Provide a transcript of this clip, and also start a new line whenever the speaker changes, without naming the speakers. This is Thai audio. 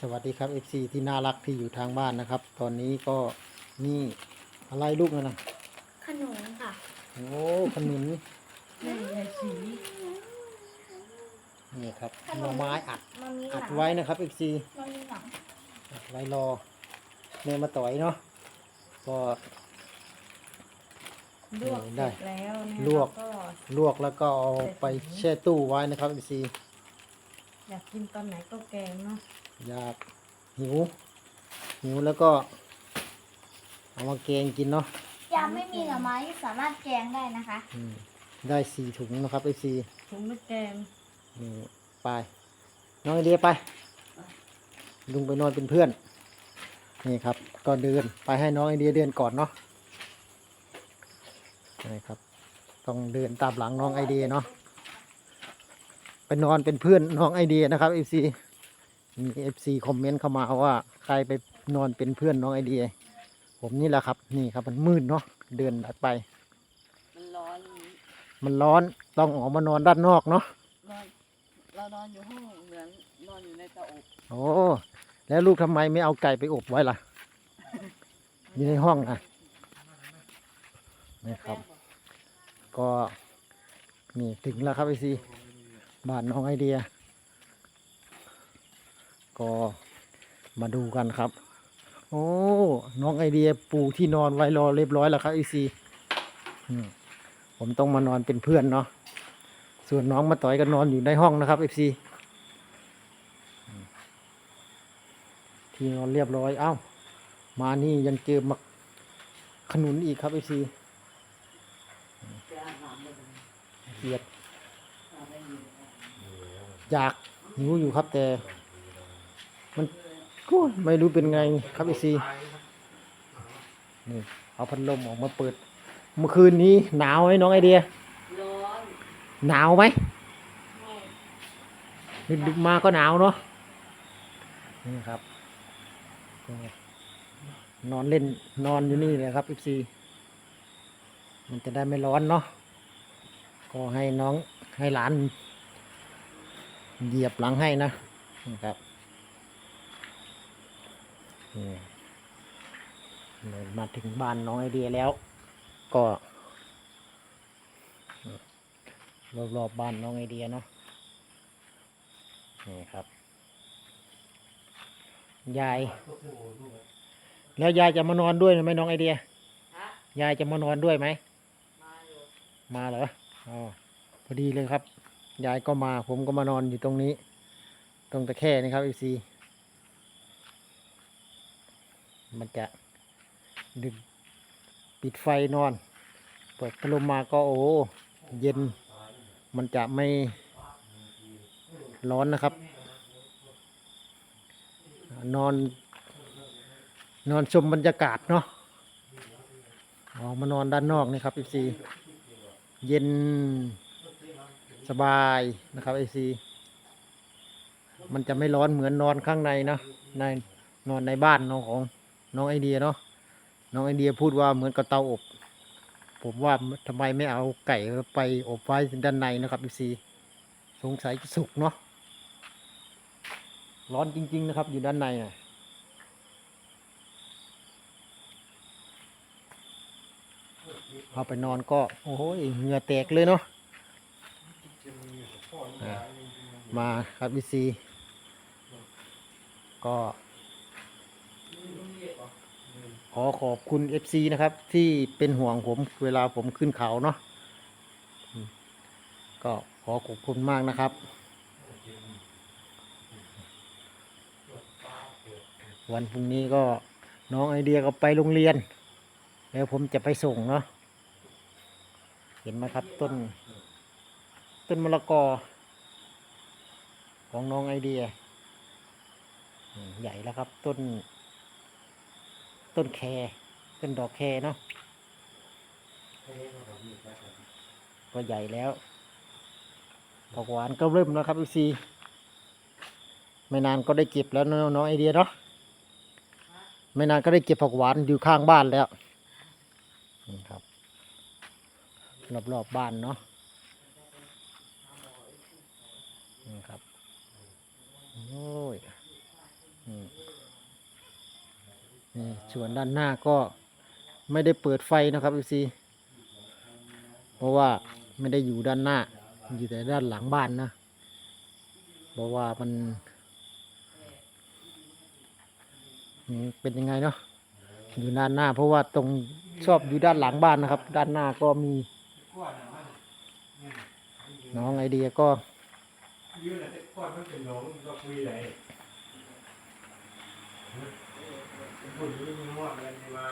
สวัสดีครับ FC ที่น่ารักที่อยู่ทางบ้านนะครับ ตอนนี้ก็นี่อะไรลูกนั่นนะ
ขนมค่ะ
โอ้ขนุน
นี่ไงสี
นี่ครับหน่อไม้อัด
มันมีห
อั
นั
ด
ง
ไว้นะครับ FC
มันมีหนัง
อัดไว้รอแม่มาต่อยเนาะก็
ลวก
ได้
เสร็จแล้วเนี่ย
ลวก
แก็
ลวกแล้วก็เอาไปแช่ตู้ไว้นะครับ FC
อยากกินตอนไหนก็แกงเนาะ
อยากหิว หิวแล้วก็ เอามาแกงกินเนาะ
ยามไม่มีหน่อไม้สามารถแกงได้นะคะ
อืมได้สี่ถุงนะครับ FC
ถุงนึกแกง
นี่ไป น้องไอเดียไป ลุงไปนอนเป็นเพื่อน นี่ครับ ก็เดินไปให้น้องไอเดียเดินก่อนเนาะนี่ครับ ต้องเดินตามหลังน้องไอเดียเนาะไปนอนเป็นเพื่อนน้องไอเดียนะครับ FC มี FC คอมเมนต์เข้ามาว่าใครไปนอนเป็นเพื่อนน้องไอเดีย ผมนี่แหละครับ นี่ครับมันมืดเนาะเดินไป
มันร้อน
มันร้อนต้องออกมานอนด้านนอกเนาะ
นอนเรานอนอยู่ห้องเหมือนนอนอยู่ในเตาอบ
โอ้แล้วลูกทำไมไม่เอาไก่ไปอบไว้ล่ะ อยู่ในห้องนะนี่ครับ ก็นี่ถึงแล้วครับไอซีบ้านน้องไอเดีย ก็มาดูกันครับ โอ้ น้องไอเดียปูที่นอนไว้รอเรียบร้อยแล้วครับไอซีผมต้องมานอนเป็นเพื่อนเนาะ ส่วนน้องมาต่อยก็นอนอยู่ในห้องนะครับไอซีที่นอนเรียบร้อย เอ้า มานี่ยังเจอมักขนุนอีกครับไอซีเกียดอยากหิวอยู่ครับแต่ มันก็ไม่รู้เป็นไงครับไอซีนี่เอาพัดลมออกมาเปิด เมื่อคืนนี้หนาวไหมน้องไอเดีย
ร้อน
หนาวไหมดึกๆมาก็หนาวเนาะนี่ครับก็นอนเล่นนอนอยู่นี่เลยครับอีซีมันจะได้ไม่ร้อนเนาะก็ให้น้องให้หลาน เหยียบหลังให้นะนี่ครับนี่เลย มาถึงบ้านน้องไอเดียแล้ว ก็ รอบๆบบ้านน้องไอเดียเนาะนี่ครับ ยาย แล้วยายจะมานอนด้วยไหมน้องไอเดีย
ฮะ
ยายจะมานอนด้วยไหม
มาอยู่
มาเหรออ๋อพอดีเลยครับ ยายก็มาผมก็มานอนอยู่ตรงนี้ ตรงตะแคร่นี่ครับอีซี มันจะดึกปิดไฟนอน เปิดพัดลมมาก็โอ้เย็น มันจะไม่ร้อนนะครับ นอน นอนชมบรรยากาศเนาะออกมานอนด้านนอกนี่ครับ FC เย็นสบายนะครับ FC มันจะไม่ร้อนเหมือนนอนข้างในนะในนอนในบ้านน้องของ น้องไอเดียเนาะน้องไอเดียพูดว่าเหมือนกับเตาอบ ผมว่าทำไมไม่เอาไก่ไปอบไว้ด้านในนะครับ FC สงสัยจะสุกเนาะร้อนจริง ๆ นะครับ อยู่ด้านในนะเอาไปนอนก็ โอ้โหเหงื่อแตกเลยเนาะมาครับ FC ก็ ขอขอบคุณ FC นะครับ ที่เป็นห่วงผมเวลาผมขึ้นเขาเนาะก็ขอขอบคุณมากนะครับ วันพรุ่งนี้ก็น้องไอเดียก็ไปโรงเรียน แล้วผมจะไปส่งเนาะเห็นไหมครับต้น ต้นมะละกอ ของน้องไอเดีย ใหญ่แล้วครับต้น ต้นแคต้นดอกแคเนาะก็ใหญ่แล้วผักหวานก็เริ่มแล้วครับอีซีไม่นานก็ได้เก็บแล้วน้องไอเดียเนาะไม่นานก็ได้เก็บผักหวานอยู่ข้างบ้านแล้วนี่ครับรอบๆบบ้านเนาะนี่ครับโอ้ยอืม นี่ส่วนด้านหน้าก็ไม่ได้เปิดไฟนะครับเอซีเพราะว่าไม่ได้อยู่ด้านหน้า อยู่แต่ด้านหลังบ้านนะเพราะว่ามันเป็นยังไงเนาะอยู่ด้านหน้า เพราะว่าตรงชอบอยู่ด้านหลังบ้านนะครับ ด้านหน้าก็มี น้องไอเดียก็
ยืนแต่ก่อนมันเป็นน้องก็คุยไหนคนนี้มันว่าอะไรมา